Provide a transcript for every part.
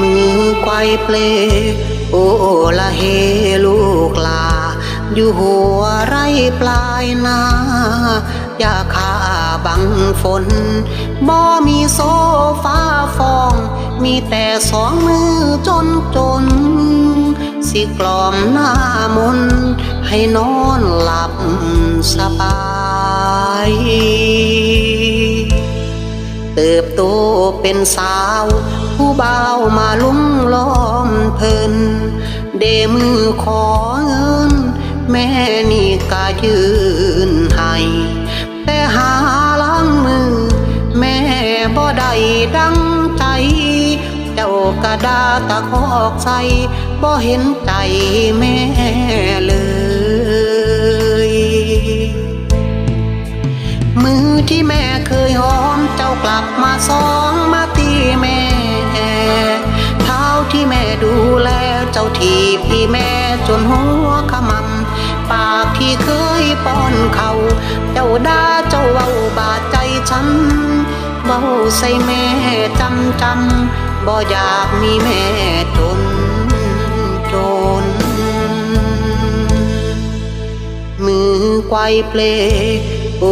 มือไกวเปล โอละเฮลูกลา อยู่หัวไรปลายนา อย่าขาบังฝน บ่มีโซฟาฟอง มีแต่สองมือจนจน สิกล่อมหน้ามน ให้นอนหลับสบายเติบโตเป็นสาว บ่าวมาลุ่มล้อมเพลินเดมือขอเงิน แม่นี่ก็ยืนให้แต่หาล้างมือ แม่บ่ได้ดังใจ เจ้ากระดาตะคอกใส่บ่เห็นใจแม่เลยมือที่แม่เคยหอมเจ้ากลับมาสองมาตีแม่ ดูแลเจ้าทีพี่แม่จนหัวขมำปากที่เคยป้อนเขาเจ้าด่าเจ้าเว้าบาดใจฉันเว้าใส่แม่จำจำบ่อยากมีแม่จนจน มือไกวเปลโอ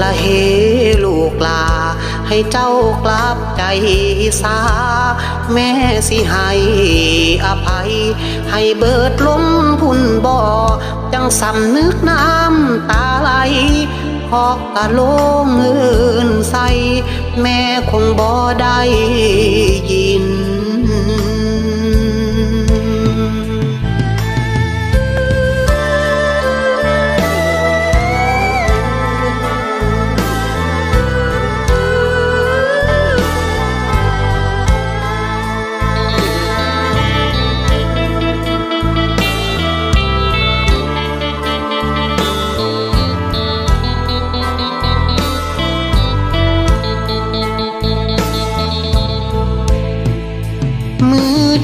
ละเฮลูกลา ให้เจ้ากลับใจสา แม่สิให้อภัย ให้เบิดลมพุ่นบ่อจังสำนึกน้ำตาไหลพอกกะโลงเงินใส แม่คงบ่ได้ยิน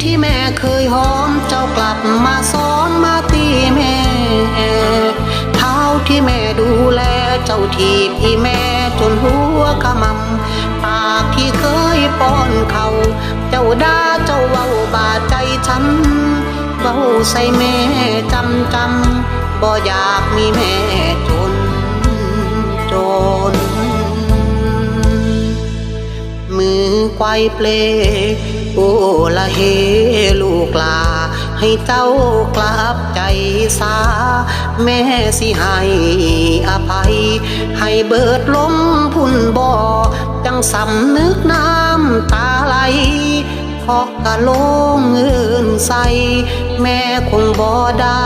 ที่แม่เคยหอมเจ้ากลับมาซ้อนมาตีแม่เท้าที่แม่ดูแลเจ้าทีพี่แม่จนหัวขมำปากที่เคยป้อนเขาเจ้าด่าเจ้าเว้าบาดใจฉันเว้าใส่แม่จำจำบ่อยากมีแม่จนจนมือไกวเปล โอละเฮลูกลา ให้เจ้ากลับใจสา แม่สิให้อภัย ให้เบิดลมพุ่นบ่อ จังสำนึกน้ำตาไหลเพราะกะโลงเงินใส แม่คงบ่ได้